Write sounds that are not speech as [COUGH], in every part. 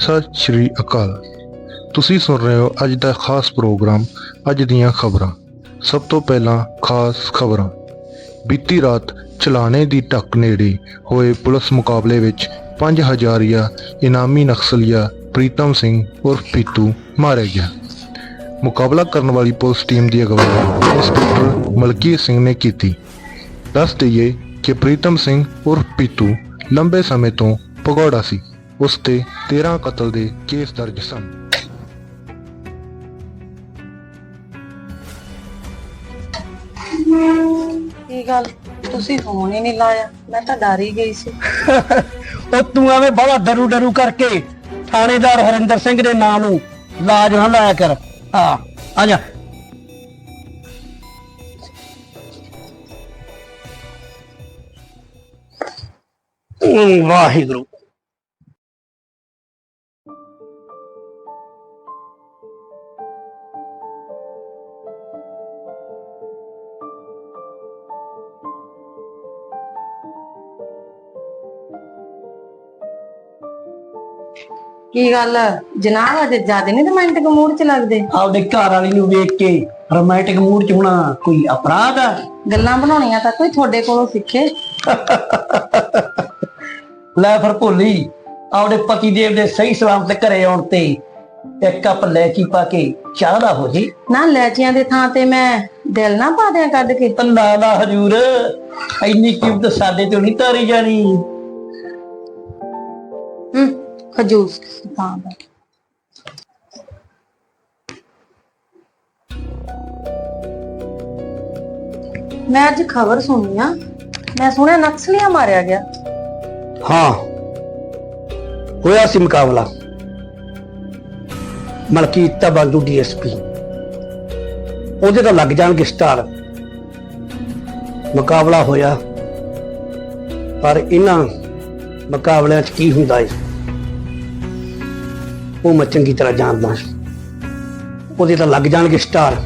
ਸਤਿ ਸ਼੍ਰੀ ਅਕਾਲ। ਤੁਸੀਂ ਸੁਣ ਰਹੇ ਹੋ ਅੱਜ ਦਾ ਖਾਸ ਪ੍ਰੋਗਰਾਮ, ਅੱਜ ਦੀਆਂ ਖਬਰਾਂ। ਸਭ ਤੋਂ ਪਹਿਲਾਂ ਖਾਸ ਖਬਰਾਂ। ਬੀਤੀ ਰਾਤ ਚਲਾਣੇ ਦੀ ਢੱਕ ਨੇੜੇ ਹੋਏ ਪੁਲਿਸ ਮੁਕਾਬਲੇ ਵਿੱਚ 5000 ਇਨਾਮੀ ਨਕਸਲੀਆ ਪ੍ਰੀਤਮ ਸਿੰਘ ਉਰਫ ਪੀਤੂ ਮਾਰਿਆ ਗਿਆ। ਮੁਕਾਬਲਾ ਕਰਨ ਵਾਲੀ ਪੁਲਿਸ ਟੀਮ ਦੀ ਅਗਵਾਈ ਇੰਸਪੈਕਟਰ ਮਲਕੀਤ ਸਿੰਘ ਨੇ ਕੀਤੀ। ਦੱਸ ਦਈਏ ਕਿ ਪ੍ਰੀਤਮ ਸਿੰਘ ਉਰਫ ਪੀਤੂ ਲੰਬੇ ਸਮੇਂ ਤੋਂ ਭਗੌੜਾ ਸੀ। ਉਸ ਤੇ 13 ਕਤਲ ਦੇ ਕੇਸ ਦਰਜ ਸਨ। ਕੀ ਗੱਲ? ਤੁਸੀਂ ਫੋਨ ਹੀ ਨਹੀਂ ਲਾਇਆ। ਮੈਂ ਤਾਂ ਡਰ ਹੀ ਗਈ ਸੀ। [LAUGHS] ਉਹ ਤੂੰ ਐਵੇਂ ਬੜਾ ਡਰੂ ਡਰੂ ਕਰਕੇ ਥਾਣੇਦਾਰ ਹਰਿੰਦਰ ਸਿੰਘ ਦੇ ਨਾਂ ਨੂੰ ਲਾਜ ਨਾ ਲਾਇਆ ਕਰ। ਹਾਂ ਆ ਜਾ। ਵਾਹਿਗੁਰੂ। ਕੀ ਗੱਲ? ਜਨਾਬ ਅਜੇ ਜ਼ਿਆਦਾ ਨਹੀਂ ਰੋਮਾਂਟਿਕ ਮੂਡ ਚ ਲੱਗਦੇ? ਆਪਦੇ ਘਰ ਵਾਲੀ ਨੂੰ ਵੇਖ ਕੇ ਰੋਮਾਂਟਿਕ ਮੂਡ ਚ ਹੋਣਾ ਕੋਈ ਅਪਰਾਧ ਆ? ਗੱਲਾਂ ਬਣਾਉਣੀਆਂ ਤਾਂ ਕੋਈ ਤੁਹਾਡੇ ਕੋਲੋਂ ਸਿੱਖੇ। ਲੈ ਫਿਰ ਭੋਲੀ ਆਪਦੇ ਪਤੀ ਦੇਵ ਦੇ ਸਹੀ ਸਲਾਮਤ ਘਰੇ ਆਉਣ ਤੇ ਇੱਕ ਕੱਪ ਲੈਚੀ ਪਾ ਕੇ ਚਾਹ ਦਾ ਹੋ ਜੀ। ਨਾ ਲੈਚੀਆਂ ਦੇ ਥਾਂ ਤੇ ਮੈਂ ਦਿਲ ਨਾ ਪਾ ਦਿਆਂ ਕੱਢ ਕੇ। ਨਾ ਨਾ ਹਜੂਰ ਇੰਨੀ ਕੀਮਤ ਸਾਡੇ ਤੋਂ ਨਹੀਂ ਤਾਰੀ ਜਾਣੀ। ਹੂੰ। ਖਜੂਸ ਥਾਂ ਦਾ ਮੈਂ ਅੱਜ ਖਬਰ ਸੁਣੀ ਆ। ਮੈਂ ਸੁਣਿਆ ਨਕਸਲੀਆਂ ਮਾਰਿਆ ਗਿਆ। ਹਾਂ। ਹੋਇਆ ਸੀ ਮੁਕਾਬਲਾ। ਮਲਕੀਤ ਤਬੰਦੂ ਡੀਐਸਪੀ। ਉਹਦੇ ਤਾਂ ਲੱਗ ਜਾਣਗੇ ਸਟਾਰ। ਮੁਕਾਬਲਾ ਹੋਇਆ। ਪਰ ਇਹਨਾਂ ਮੁਕਾਬਲਿਆਂ 'ਚ ਕੀ ਹੁੰਦਾ ਏ? ਉਹ ਮੈਂ ਚੰਗੀ ਤਰ੍ਹਾਂ ਜਾਣਦਾ ਉਹਦੇ ਤਾਂ ਲੱਗ ਜਾਣਗੇ ਸਟਾਰ।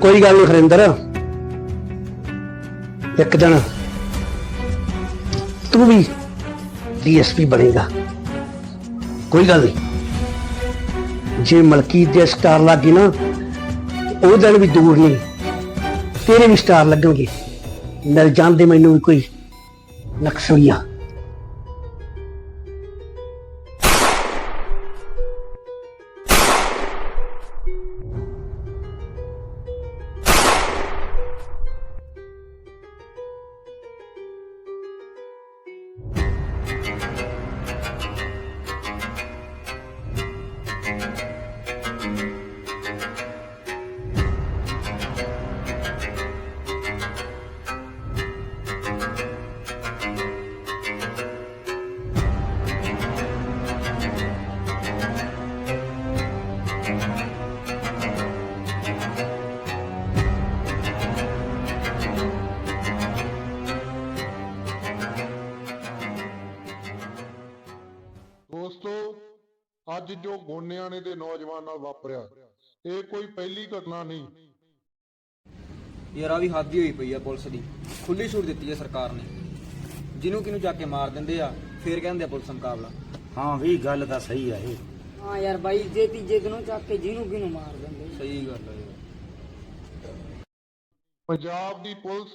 ਕੋਈ ਗੱਲ ਨਹੀਂ ਹਰਿੰਦਰ। ਇੱਕ ਦਿਨ ਤੂੰ ਵੀ ਡੀਐਸਪੀ ਬਣੇਗਾ। ਕੋਈ ਗੱਲ ਨਹੀਂ। ਜੇ ਮਲਕੀਤ ਦੇ ਸਟਾਰ ਲੱਗੀ ਨਾ, ਉਹ ਦਿਨ ਵੀ ਦੂਰ ਨਹੀਂ ਤੇਰੇ ਵੀ ਸਟਾਰ ਲੱਗਣਗੇ। ਮਿਲ ਜਾਂਦੇ ਮੈਨੂੰ ਵੀ ਕੋਈ ਨਕਸਲੀਆ। ਜੋ ਗੋਨਿਆਣੇ ਦੇ ਨੌਜਵਾਨ ਨਾਲ ਵਾਪਰਿਆ ਇਹ ਕੋਈ ਪਹਿਲੀ ਘਟਨਾ ਨਹੀਂ। ਯਾਰ ਆ ਵੀ ਹੱਦ ਹੀ ਹੋਈ ਪਈ ਆ ਪੁਲਿਸ ਦੀ। ਖੁੱਲੀ ਛੂਟ ਦਿੱਤੀ ਹੈ ਸਰਕਾਰ ਨੇ। ਜਿਹਨੂੰ ਕਿਨੂੰ ਜਾ ਕੇ ਮਾਰ ਦਿੰਦੇ ਆ ਫੇਰ ਕਹਿੰਦੇ ਆ ਪੁਲਿਸ ਮੁਕਾਬਲਾ। ਹਾਂ ਵੀ ਗੱਲ ਤਾਂ ਸਹੀ ਆ ਇਹ। ਹਾਂ ਯਾਰ ਬਾਈ ਜੇ ਤੀਜੇ ਦਿਨੋਂ ਚੱਕ ਕੇ ਜਿਹਨੂੰ ਕਿਨੂੰ ਮਾਰ ਦਿੰਦੇ? ਸਹੀ ਗੱਲ ਹੈ ਪੰਜਾਬ ਦੀ ਪੁਲਿਸ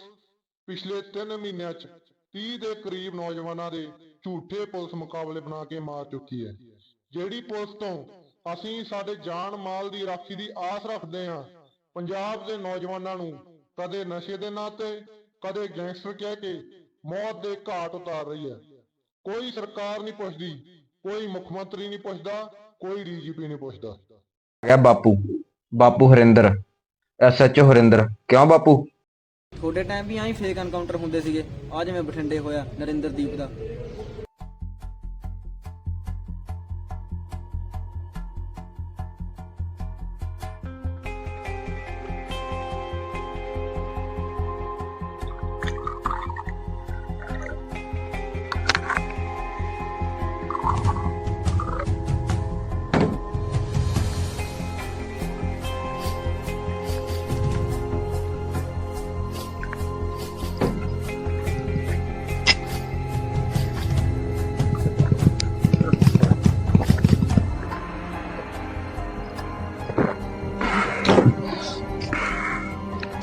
ਪਿਛਲੇ 3 ਮਹੀਨਿਆਂ 'ਚ 30 ਦੇ ਕਰੀਬ ਨੌਜਵਾਨਾਂ ਦੇ ਝੂਠੇ ਪੁਲਿਸ ਮੁਕਾਬਲੇ ਬਣਾ ਕੇ ਮਾਰ ਚੁੱਕੀ ਹੈ। ਜਿਹੜੀ ਪੁਲਿਸ ਤੋਂ ਅਸੀਂ ਸਾਡੇ ਜਾਨ ਮਾਲ ਦੀ ਰਾਖੀ ਦੀ ਆਸ ਰੱਖਦੇ ਹਾਂ ਪੰਜਾਬ ਦੇ ਨੌਜਵਾਨਾਂ ਨੂੰ ਕਦੇ ਨਸ਼ੇ ਦੇ ਨਾਂ ਤੇ ਕਦੇ ਗੈਂਗਸਟਰ ਕਹਿ ਕੇ ਮੌਤ ਦੇ ਘਾਟ ਉਤਾਰ ਰਹੀ ਹੈ। ਕੋਈ ਸਰਕਾਰ ਨਹੀਂ ਪੁੱਛਦੀ ਕੋਈ ਮੁੱਖ ਮੰਤਰੀ ਨਹੀਂ ਪੁੱਛਦਾ ਕੋਈ ਡੀਜੀਪੀ ਨਹੀਂ ਪੁੱਛਦਾ। ਗਿਆ ਬਾਪੂ ਬਾਪੂ ਹਰਿੰਦਰ ਐਸਐਚਓ ਹਰਿੰਦਰ ਕਿਉਂ ਬਾਪੂ? ਤੁਹਾਡੇ ਟਾਈਮ ਵੀ ਆਹੀ ਫੇਕ ਐਨਕਾਊਂਟਰ ਹੁੰਦੇ ਸੀਗੇ ਆ ਜਿਵੇਂ ਬਠਿੰਡੇ ਹੋਇਆ ਨਰਿੰਦਰਦੀਪ ਦਾ।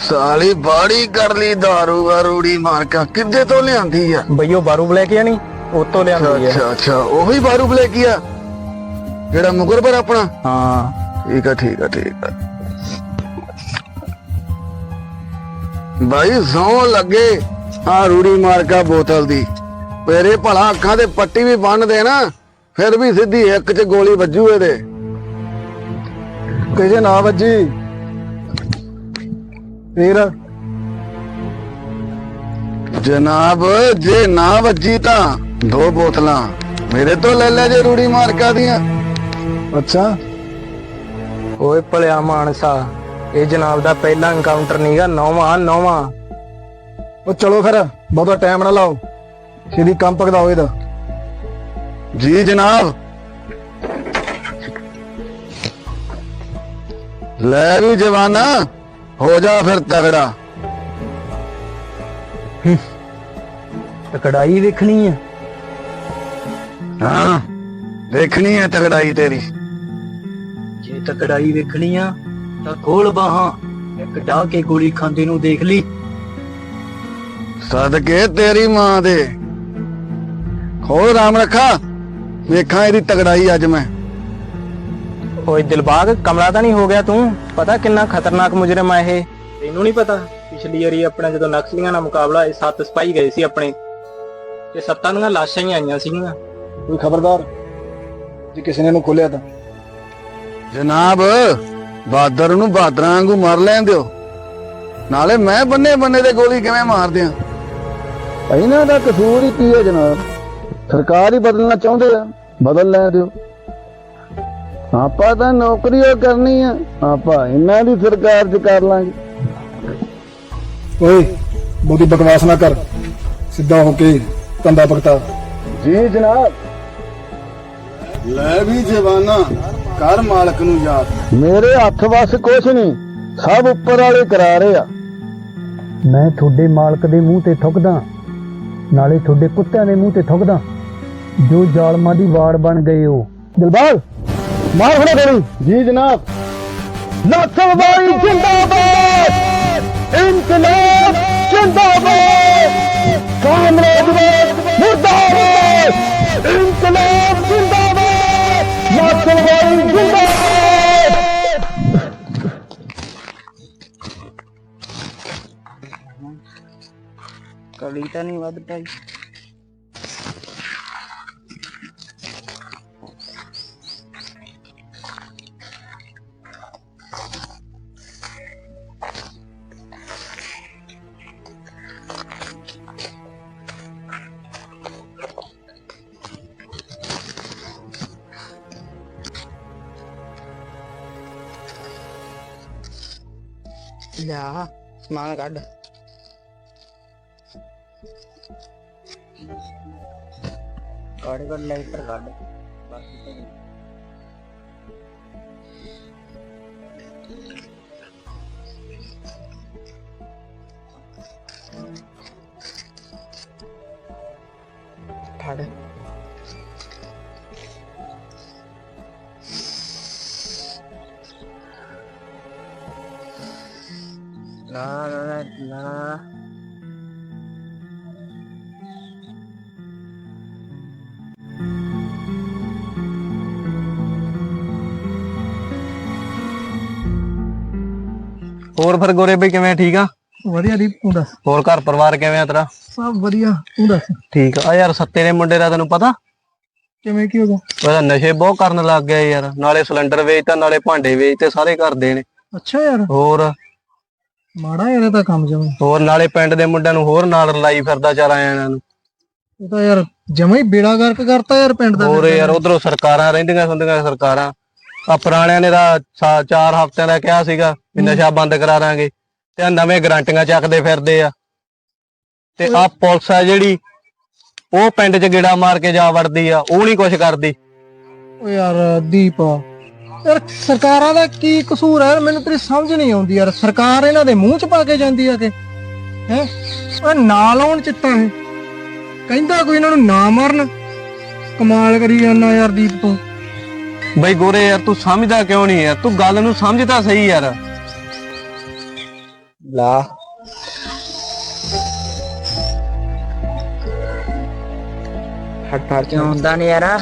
ਸਾਲੀ ਬਾੜੀ ਕਰ ਲਈ ਦਾਰੂ ਆ ਰੂੜੀ ਮਾਰ ਕੇ। ਕਿੱਦੇ ਤੋਂ ਲਿਆਂਦੀ ਆ? ਬਈਓ ਬਾਰੂ ਲੈ ਕੇ ਆਣੀ ਉਤੋਂ ਅੱਛਾ ਅੱਛਾ ਅੱਛਾ ਉਹੀ ਬਾਰੂ ਬਲੇ ਕੀ ਆ? ਜਿਹੜਾ ਮੁਗਰ ਪਰ ਆਪਣਾ? ਹਾਂ। ਠੀਕ ਆ ਠੀਕ ਆ ਠੀਕ ਆ। ਭਾਈ ਸੌ ਲੱਗੇ। ਆ ਰੂੜੀ ਮਾਰਕਾ ਬੋਤਲ ਦੀ। ਤੇਰੇ ਭਲਾ ਅੱਖਾਂ ਤੇ ਪੱਟੀ ਵੀ ਬੰਨ ਦੇ ਨਾ ਫਿਰ ਵੀ ਸਿੱਧੀ ਇੱਕ ਚ ਗੋਲੀ ਵੱਜੂ ਇਹਦੇ। ਕਿਸੇ ਨਾ ਵੱਜੀ। ਫੇਰ? ਜਨਾਬ ਜੇ ਨਾ ਵੱਜੀ ਤਾਂ ਦੋ ਬੋਤਲਾਂ ਮੇਰੇ ਤੋਂ ਲੈ ਲੈ ਜੇ ਰੂੜੀ ਮਾਰਕਾ ਦੀਆਂ। ਅੱਛਾ। ਓਏ ਭਲਿਆ ਮਾਨਸਾ ਇਹ ਜਨਾਬ ਦਾ ਪਹਿਲਾ ਐਨਕਾਊਂਟਰ ਨਹੀਂਗਾ ਨੌਵਾਂ ਨੌਵਾਂ। ਉਹ ਚਲੋ ਫਿਰ ਬਹੁਤਾ ਟਾਈਮ ਨਾ ਲਾਓ। ਸਿੱਧੀ ਕੰਮ ਪਕਦਾਓ ਇਹਦਾ। ਜੀ ਜਨਾਬ। ਲੈ ਵੀ ਜਵਾਨਾ। ਹੋ ਜਾ ਫਿਰ ਤਗੜਾ ਕੜਾਈ ਵੇਖਣੀ ਆ। ਹਾਂ ਦੇਖਣੀ ਹੈ ਤਗੜਾਈ ਤੇਰੀ। ਜੇ ਤਾਂ ਕੜਾਈ ਵੇਖਣੀ ਆ ਤਾਂ ਖੋਲ ਬਾਹਾਂ ਇੱਕ ਢਾ ਕੇ ਗੋਲੀ ਖਾਂਦੇ ਨੂੰ ਦੇਖ ਲਈ। ਸਦਕੇ ਤੇਰੀ ਮਾਂ ਦੇ। ਖੋਲ ਰਾਮ ਰੱਖਾ ਵੇਖਾਂ ਇਹਦੀ ਤਗੜਾਈ ਅੱਜ ਮੈਂ। ਓਏ ਦਿਲਬਾਗ ਕਮਲਾ ਤਾਂ ਨਹੀਂ ਹੋ ਗਿਆ ਤੂੰ? ਪਤਾ ਕਿੰਨਾ ਖਤਰਨਾਕ ਮੁਜਰਮ ਆ ਇਹ। ਤੈਨੂੰ ਨਹੀਂ ਪਤਾ ਪਿਛਲੀ ਵਾਰੀ ਆਪਣਾ ਜਦੋਂ ਨਕਸਲੀਆਂ ਨਾਲ ਮੁਕਾਬਲਾ ਇਹ ਸੱਤ ਸਿਪਾਹੀ ਗਏ ਸੀ ਆਪਣੇ ਤੇ ਸੱਤਾਂ ਦੀਆਂ ਲਾਸ਼ਾਂ ਹੀ ਆਈਆਂ ਸੀਗੀਆਂ। ਕੋਈ ਖਬਰਦਾਰ ਜੇ ਕਿਸੇ ਨੇ ਇਹਨੂੰ ਖੋਲਿਆ ਤਾਂ। ਜਨਾਬ ਬਾਦਰ ਨੂੰ ਬਾਦਰਾਂ ਵਾਂਗੂ ਮਾਰ ਲੈਣ ਦਿਓ। ਨਾਲੇ ਮੈਂ ਬੰਨੇ ਬੰਨੇ ਤੇ ਗੋਲੀ ਕਿਵੇਂ ਮਾਰ ਦਿਆਂ ਇਹਨਾਂ ਦਾ ਕਸੂਰ ਹੀ ਕੀ ਹੈ ਜਨਾਬ? ਸਰਕਾਰ ਹੀ ਬਦਲਣਾ ਚਾਹੁੰਦੇ ਆ ਬਦਲ ਲੈਣ ਦਿਓ। ਆਪਾਂ ਤਾਂ ਨੌਕਰੀ ਓ ਕਰਨੀ ਆ। ਆਪਾਂ ਇਹਨਾਂ ਦੀ ਸਰਕਾਰ ਚ ਕਰ ਲਾਂਗੇ। ਓਏ ਬਹੁਤੀ ਬਕਵਾਸ ਨਾ ਕਰ। ਸਿੱਧਾ ਹੋ ਕੇ ਤੰਦਾ ਪਕਤਾ ਜੀ ਜਨਾਬ। ਲੈ ਵੀ ਜਵਾਨਾ ਕਰ ਮਾਲਕ ਨੂੰ ਯਾਦ। ਮੇਰੇ ਹੱਥ ਵਸ ਕੁਛ ਨਹੀਂ ਸਭ ਉੱਪਰ ਵਾਲੇ ਕਰਾ ਰਹੇ ਆ। ਮੈਂ ਤੁਹਾਡੇ ਮਾਲਕ ਦੇ ਮੂੰਹ ਤੇ ਥੁੱਕਦਾ ਨਾਲੇ ਤੁਹਾਡੇ ਕੁੱਤਿਆਂ ਦੇ ਮੂੰਹ ਤੇ ਥੁੱਕਦਾ ਜੋ ਜ਼ਾਲਮਾਂ ਦੀ ਵਾੜ ਬਣ ਗਏ ਹੋ ਦਿਲਬਾਗ! ਮਾਰ ਫੜਾ ਗੋਲੀ ਜੀ ਜਨਾਬ ਨਸਲਵਾਈ ਜਿੰਦਾਬਾਦ ਇਨਕਲਾਬ ਜਿੰਦਾਬਾਦ ਕਾਮਰਾਜਵਾਦ ਮੁਰਦਾਬਾਦ ਇਨਕਲਾਬ ਜਿੰਦਾਬਾਦ ਨਸਲਵਾਈ ਜਿੰਦਾਬਾਦ ਕਲੀ ਤਾਂ ਨਹੀਂ ਵੱਧ ਪਾਈ ਲਿਆ ਸਮਾਨ ਕੱਢ। ਕੱਢ ਕੱਢ ਲਾਈਟਰ ਕੱਢ। ਲਾ ਲਾ ਹੋਰ ਫਿਰ ਗੋਰੇ ਬਈ ਕਿਵੇਂ? ਠੀਕ ਆ? ਵਧੀਆ ਦੀ ਤੂੰ ਦੱਸ? ਹੋਰ ਘਰ ਪਰਿਵਾਰ ਕਿਵੇਂ ਆ ਤੇਰਾ? ਸਭ ਵਧੀਆ ਤੂੰ ਦੱਸ? ਠੀਕ ਆ। ਯਾਰ ਸੱਤੇ ਦੇ ਮੁੰਡੇ ਦਾ ਤੈਨੂੰ ਪਤਾ? ਕਿਵੇਂ ਕੀ ਹੋ ਗਿਆ? ਉਹਦਾ ਨਸ਼ੇ ਬਹੁਤ ਕਰਨ ਲੱਗ ਗਿਆ ਯਾਰ। ਨਾਲੇ ਸਿਲੰਡਰ ਵੇਚਤਾ ਨਾਲੇ ਭਾਂਡੇ ਵੇਚਤੇ ਸਾਰੇ ਕਰਦੇ ਨੇ। ਅੱਛਾ ਯਾਰ। ਹੋਰ? ਮਾੜਾ ਯਾਰ ਇਹ ਤਾਂ ਕੰਮ ਜਮਾ। ਹੋਰ ਨਾਲੇ ਪਿੰਡ ਦੇ ਮੁੰਡਿਆਂ ਨੂੰ ਹੋਰ ਨਾਲ ਰਲਾਈ ਫਿਰਦਾ ਚਾਰ ਆਇਆਂ ਨੂੰ। ਇਹ ਤਾਂ ਯਾਰ ਜਮਾ ਹੀ ਬੇੜਾ ਗਰਕ ਕਰਤਾ ਯਾਰ ਪਿੰਡ ਦਾ ਹੋਰ ਯਾਰ ਉਧਰੋਂ ਸਰਕਾਰਾਂ ਰਹਿੰਦੀਆਂ ਹੁੰਦੀਆਂ ਸਰਕਾਰਾਂ। ਆ ਪੁਰਾਣਿਆਂ ਨੇ ਸਾ- ਚਾਰ ਹਫ਼ਤਿਆਂ ਦਾ ਕਿਹਾ ਸੀਗਾ ਵੀ ਨਸ਼ਾ ਬੰਦ ਕਰਾ ਦਾਂਗੇ ਤੇ ਨਵੇਂ ਗਰੰਟੀਆਂ ਚੱਕਦੇ ਫਿਰਦੇ ਆ। ਤੇ ਆ ਪੁਲਿਸ ਆ ਜਿਹੜੀ ਉਹ ਪਿੰਡ 'ਚ ਗੇੜਾ ਮਾਰ ਕੇ ਜਾ ਵੜਦੀ ਆ ਉਹ ਨਹੀਂ ਕੁਝ ਕਰਦੀ। ਓ ਯਾਰ ਦੀਪ ਯਾਰ ਸਰਕਾਰਾਂ ਦਾ ਕੀ ਕਸੂਰ ਹੈ? ਯਾਰ ਮੈਨੂੰ ਤੇਰੀ ਸਮਝ ਨਹੀਂ ਆਉਂਦੀ ਯਾਰ। ਸਰਕਾਰ ਇਹਨਾਂ ਦੇ ਮੂੰਹ 'ਚ ਪਾ ਕੇ ਜਾਂਦੀ ਆ ਕਿ ਹੈ? ਓ ਨਾ ਲਾਉਣ ਚਿੱਟਾ ਇਹ ਕਹਿੰਦਾ ਕੋਈ ਇਹਨਾਂ ਨੂੰ ਨਾ ਮਾਰਨ। ਕਮਾਲ ਕਰੀ ਜਾਂਦਾ ਯਾਰ ਦੀਪ ਤੂੰ। ਬਈ ਗੋਰੇ ਯਾਰ ਤੂੰ ਸਮਝਦਾ ਕਿਉਂ ਨਹੀਂ ਯਾਰ? ਤੂੰ ਗੱਲ ਨੂੰ ਸਮਝਦਾ ਸਹੀ ਯਾਰ। ਲਾ। ਹਟ ਹਟ ਕਿਉਂ ਹੁੰਦਾ ਨਹੀਂ ਯਾਰ।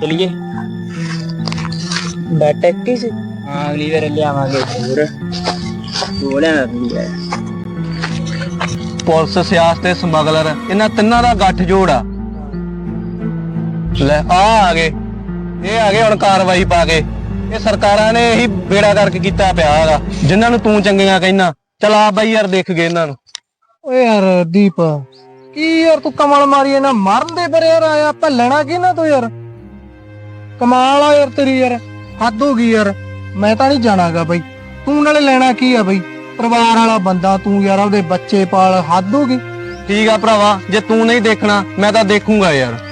ਚਲਿਏ? ਬੈਟ ਐਕਟੀ ਸੀ। ਹਾਂ ਅਗਲੀ ਵਾਰ ਲਿਆਵਾਂਗੇ ਹੋਰ ਬੋਲਿਆ ਨਾ ਯਾਰ ਪੁਲਿਸ ਸਿਆਸਤ ਤੇ ਸਮਗਲਰ ਇਹਨਾਂ ਤਿੰਨਾਂ ਦਾ ਗੱਠ ਜੋੜ ਆ। ਲੈ ਆ ਆ ਗਏ। ਇਹ ਆ ਗਏ ਹੁਣ ਕਾਰਵਾਈ ਪਾ ਕੇ। ਇਹ ਸਰਕਾਰਾਂ ਨੇ ਇਹੀ ਬੇੜਾ ਕਰਕੇ ਕੀਤਾ ਪਿਆ ਹੈਗਾ। ਜਿਨ੍ਹਾਂ ਨੂੰ ਤੂੰ ਚੰਗੀਆਂ ਕਹਿਣਾ ਚਲ ਆ ਬਾਈ ਯਾਰ ਦੇਖ ਗਏ ਇਹਨਾਂ ਨੂੰ। ਓਏ ਯਾਰ ਦੀਪ। ਕੀ ਯਾਰ ਤੂੰ ਕਮਲ ਮਾਰੀ ਇਹਨਾਂ ਮਰਨ ਦੇ ਪਰ ਯਾਰ ਆਇਆ। ਭੱਲਣਾ ਕੀ ਨਾ ਤੂੰ ਯਾਰ? ਕਮਾਲ ਆ ਯਾਰ ਤੇਰੀ ਯਾਰ, ਹੱਦ ਹੋ ਗਈ ਯਾਰ। ਮੈਂ ਤਾਂ ਨਹੀਂ ਜਾਣਾਗਾ ਬਈ। ਤੂੰ ਨਾਲੇ ਲੈਣਾ ਕੀ ਆ ਬਈ? ਪਰਿਵਾਰ ਵਾਲਾ ਬੰਦਾ ਤੂੰ ਯਾਰ ਉਹਦੇ ਬੱਚੇ ਪਾਲ, ਹੱਦ ਹੋ ਗਈ। ਠੀਕ ਆ ਭਰਾਵਾ, ਜੇ ਤੂੰ ਨਹੀਂ ਦੇਖਣਾ, ਮੈਂ ਤਾਂ ਦੇਖੂੰਗਾ ਯਾਰ।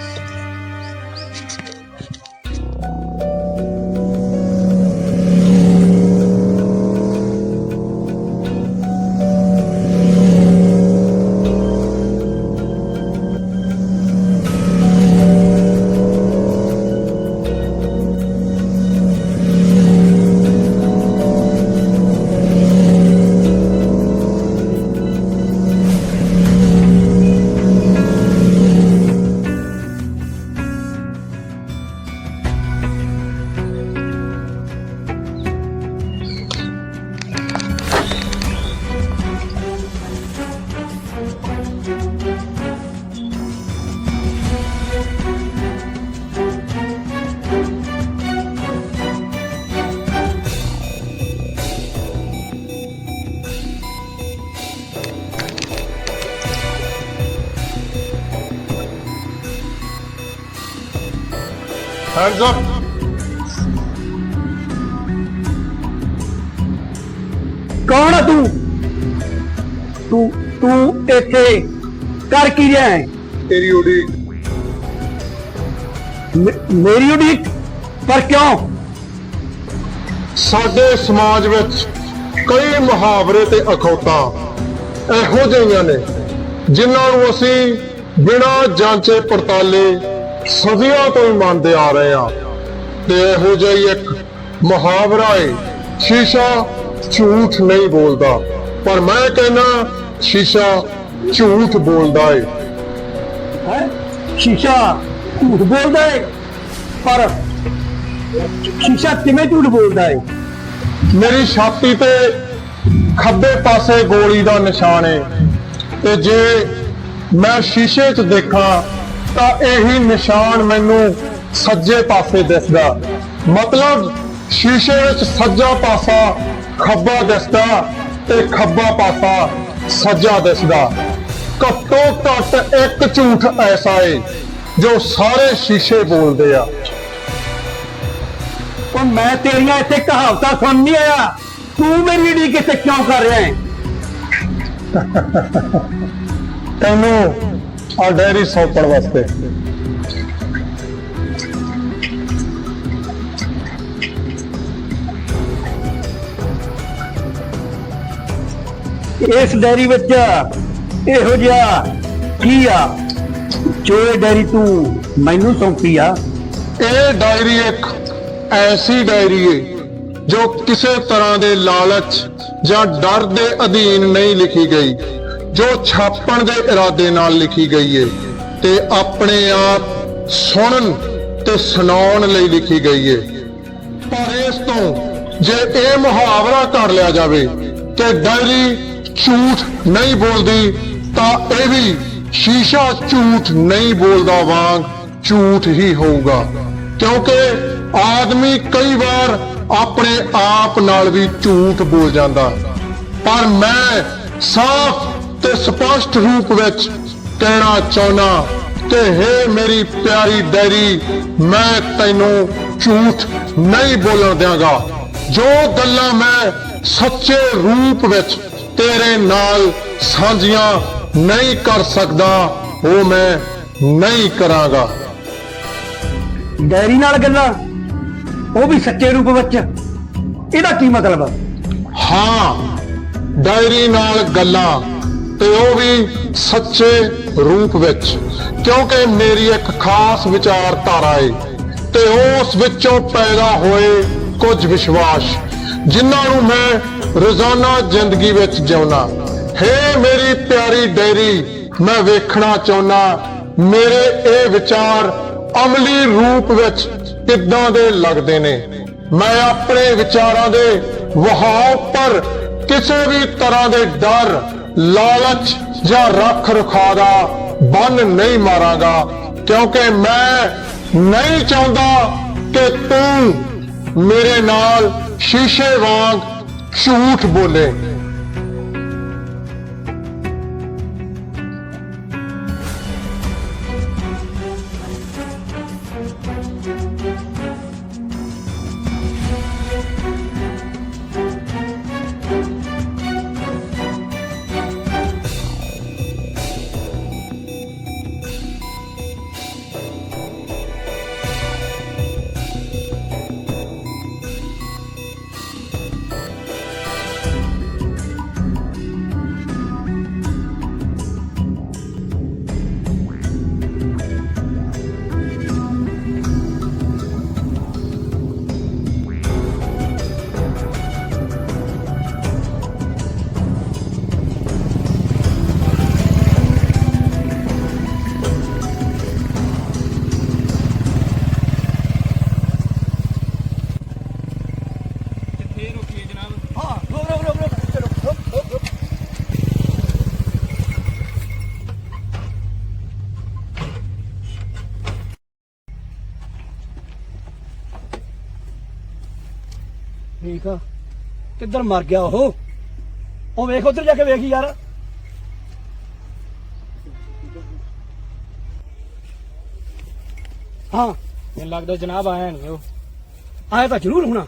ਹੈਂਡਸ ਅਪ ਕੌਣ ਆ ਤੂੰ? ਤੂੰ ਤੂੰ ਇੱਥੇ ਕਰ ਕੀ ਰਿਹਾ ਹੈ? ਤੇਰੀ ਉਡੀਕ। ਮੇ- ਮੇਰੀ ਉਡੀਕ? ਪਰ ਕਿਉਂ? ਸਾਡੇ ਸਮਾਜ ਵਿੱਚ ਕਈ ਮੁਹਾਵਰੇ ਤੇ ਅਖੌਤਾਂ ਇਹੋ ਜਿਹੀਆਂ ਨੇ ਜਿਨ੍ਹਾਂ ਨੂੰ ਅਸੀਂ ਬਿਨਾਂ ਜਾਂਚੇ ਪੜਤਾਲੇ ਸਦੀਆਂ ਤੋਂ ਹੀ ਮੰਨਦੇ ਆ ਰਹੇ ਹਾਂ ਤੇ ਇਹੋ ਜਿਹਾ ਇੱਕ ਮੁਹਾਵਰਾ ਹੈ ਸ਼ੀਸ਼ਾ ਝੂਠ ਨਹੀਂ ਬੋਲਦਾ। ਪਰ ਮੈਂ ਕਹਿੰਦਾ ਸ਼ੀਸ਼ਾ ਝੂਠ ਬੋਲਦਾ ਹੈ ਹੈ? ਸ਼ੀਸ਼ਾ ਝੂਠ ਬੋਲਦਾ ਹੈ ਪਰ ਸ਼ੀਸ਼ਾ ਕਿਵੇਂ ਝੂਠ ਬੋਲਦਾ ਹੈ ਮੇਰੀ ਛਾਤੀ ਤੇ ਖੱਬੇ ਪਾਸੇ ਗੋਲੀ ਦਾ ਨਿਸ਼ਾਨ ਹੈ ਤੇ ਜੇ ਮੈਂ ਸ਼ੀਸ਼ੇ 'ਚ ਦੇਖਾਂ ਤਾਂ ਇਹੀ ਨਿਸ਼ਾਨ ਮੈਨੂੰ ਸੱਜੇ ਪਾਸੇ ਦਿਸਦਾ। ਮਤਲਬ ਸ਼ੀਸ਼ੇ ਵਿੱਚ ਸੱਜਾ ਪਾਸਾ ਖੱਬਾ ਦਿਸਦਾ ਤੇ ਖੱਬਾ ਪਾਸਾ ਸੱਜਾ ਦਿਸਦਾ। ਘੱਟੋ ਘੱਟ ਇੱਕ ਝੂਠ ਐਸਾ ਹੈ ਜੋ ਸਾਰੇ ਸ਼ੀਸ਼ੇ ਬੋਲਦੇ ਆ। ਉਹ ਮੈਂ ਤੇਰੀਆਂ ਇੱਥੇ ਕਹਾਵਤਾਂ ਸੁਣ ਨਹੀਂ ਆਇਆ। ਤੂੰ ਮੇਰੀ ਉਡੀਕ ਇੱਥੇ ਕਿਉਂ ਕਰ ਰਿਹਾ ਹੈ ਤੈਨੂੰ ਆ ਡੈਰੀ ਸੌਂਪਣ ਵਾਸਤੇ। ਇਸ ਡੈਰੀ ਵਿੱਚ ਇਹੋ ਜਿਹਾ ਕੀ ਆ? ਜੋ ਇਹ ਡੈਰੀ ਤੂੰ ਮੈਨੂੰ ਸੌਂਪੀ ਆ। ਇਹ ਡਾਇਰੀ ਇੱਕ ਐਸੀ ਡਾਇਰੀ ਏ ਜੋ ਕਿਸੇ ਤਰ੍ਹਾਂ ਦੇ ਲਾਲਚ ਜਾਂ ਡਰ ਦੇ ਅਧੀਨ ਨਹੀਂ ਲਿਖੀ ਗਈ। ਜੋ ਛਾਪਣ ਦੇ ਇਰਾਦੇ ਨਾਲ ਲਿਖੀ ਗਈ ਏ ਤੇ ਆਪਣੇ ਆਪ ਸੁਣਨ ਤੇ ਸੁਣਾਉਣ ਲਈ ਲਿਖੀ ਗਈ ਏ। ਪਰ ਇਸ ਤੋਂ ਜੇ ਇਹ ਮੁਹਾਵਰਾ ਕਰ ਲਿਆ ਜਾਵੇ ਕਿ ਡਾਇਰੀ ਝੂਠ ਨਹੀਂ ਬੋਲਦੀ, ਤਾਂ ਇਹ ਵੀ ਸ਼ੀਸ਼ਾ ਝੂਠ ਨਹੀਂ ਬੋਲਦਾ ਵਾਂਗ ਝੂਠ ਹੀ ਹੋਊਗਾ। ਕਿਉਂਕਿ ਆਦਮੀ ਕਈ ਵਾਰ ਆਪਣੇ ਆਪ ਨਾਲ ਵੀ ਝੂਠ ਬੋਲ ਜਾਂਦਾ। ਪਰ ਮੈਂ ਸਾਫ਼ ਤੇ ਸਪਸ਼ਟ ਰੂਪ ਵਿੱਚ ਕਹਿਣਾ ਚਾਹੁੰਦਾ ਕਿ ਹੈ ਮੇਰੀ ਪਿਆਰੀ ਡੈਰੀ ਮੈਂ ਤੈਨੂੰ ਝੂਠ ਨਹੀਂ ਬੋਲਣ ਦਿਆਂਗਾ। ਜੋ ਗੱਲਾਂ ਮੈਂ ਸੱਚੇ ਰੂਪ ਵਿੱਚ ਤੇਰੇ ਨਾਲ ਸਾਂਝੀਆਂ ਨਹੀਂ ਕਰ ਸਕਦਾ ਉਹ ਮੈਂ ਨਹੀਂ ਕਰਾਂਗਾ। ਡੈਰੀ ਨਾਲ ਗੱਲਾਂ ਉਹ ਵੀ ਸੱਚੇ ਰੂਪ ਵਿੱਚ। ਇਹਦਾ ਕੀ ਮਤਲਬ? ਹਾਂ ਡਾਇਰੀ ਨਾਲ ਗੱਲਾਂ। ਤੇ ਉਹ ਵੀ ਸੱਚੇ ਰੂਪ ਵਿੱਚ। ਕਿਉਂਕਿ ਮੇਰੀ ਇੱਕ ਖਾਸ ਵਿਚਾਰਧਾਰਾ ਏ ਤੇ ਉਸ ਵਿੱਚੋਂ ਪੈਦਾ ਹੋਏ ਕੁਝ ਵਿਸ਼ਵਾਸ, ਜਿਨ੍ਹਾਂ ਨੂੰ ਮੈਂ ਰੋਜ਼ਾਨਾ ਜ਼ਿੰਦਗੀ ਵਿੱਚ ਜਿਉਣਾ ਹੇ ਮੇਰੀ ਪਿਆਰੀ ਡਾਇਰੀ ਮੈਂ ਵੇਖਣਾ ਚਾਹੁੰਦਾ, ਮੇਰੇ ਇਹ ਵਿਚਾਰ ਅਮਲੀ ਰੂਪ ਵਿੱਚ ਕਿੱਦਾਂ ਦੇ ਲੱਗਦੇ ਨੇ? ਮੈਂ ਆਪਣੇ ਵਿਚਾਰਾਂ ਦੇ ਵਹਾਅ ਪਰ ਕਿਸੇ ਵੀ ਤਰ੍ਹਾਂ ਦੇ ਡਰ ਲਾਲਚ ਜਾਂ ਰੱਖ ਰਖਾ ਦਾ ਬੰਨ ਨਹੀਂ ਮਾਰਾਂਗਾ, ਕਿਉਂਕਿ ਮੈਂ ਨਹੀਂ ਚਾਹੁੰਦਾ ਕਿ ਤੂੰ ਮੇਰੇ ਨਾਲ ਸ਼ੀਸ਼ੇ ਵਾਂਗ ਝੂਠ ਬੋਲੇ। ਕਿੱਧਰ ਮਰ ਗਿਆ ਉਹ? ਉਹ ਵੇਖ ਉਧਰ ਜਾ ਕੇ ਵੇਖ ਯਾਰ। ਹਾਂ। ਮੈਨੂੰ ਲੱਗਦਾ ਜਨਾਬ ਆਇਆ ਨਹੀਂ ਉਹ। ਆਇਆ ਤਾਂ ਜ਼ਰੂਰ ਹੋਣਾ।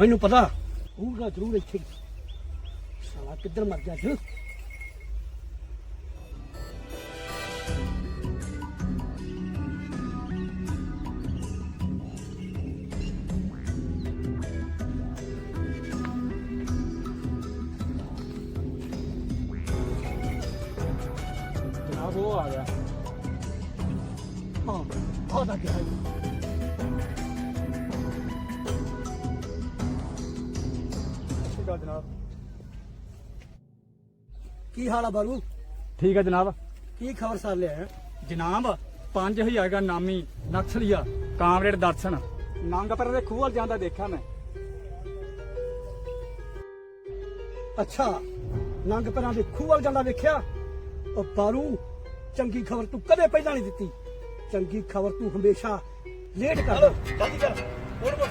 ਮੈਨੂੰ ਪਤਾ। ਹੋਊਗਾ ਜ਼ਰੂਰ ਇੱਥੇ। ਸਾਲਾ ਕਿੱਧਰ ਮਰ ਗਿਆ ਜੀ ਜਨਾਬ। ਕੀ ਹਾਲ ਆ ਬਾਰੂ ਠੀਕ ਹੈ ਜਨਾਬ। ਕੀ ਖਬਰ ਸਾਰ ਲਿਆ ਜਨਾਬ 5000 ਦਾ ਨਾਮੀ ਨਕਸਲੀਆ ਕਾਮਰੇਡ ਦਰਸ਼ਨ। ਨੰਗਪੁਰ ਦੇ ਖੂਹ ਵੱਲ ਜਾਂਦਾ ਦੇਖਿਆ ਮੈਂ। ਅੱਛਾ ਨੰਗ ਪਰਾਂ ਦੇ ਖੂਹ ਵੱਲ ਜਾਂਦਾ ਵੇਖਿਆ? ਉਹ ਬਾਰੂ ਚੰਗੀ ਖਬਰ ਤੂੰ ਕਦੇ ਪਹਿਲਾਂ ਨਹੀਂ ਦਿੱਤੀ। ਚੰਗੀ ਖਬਰ ਤੂੰ ਹਮੇਸ਼ਾ ਲੇਟ ਕਰਦਾ ਜਲਦੀ ਕਰ। ਹੋਰ ਬੋਲ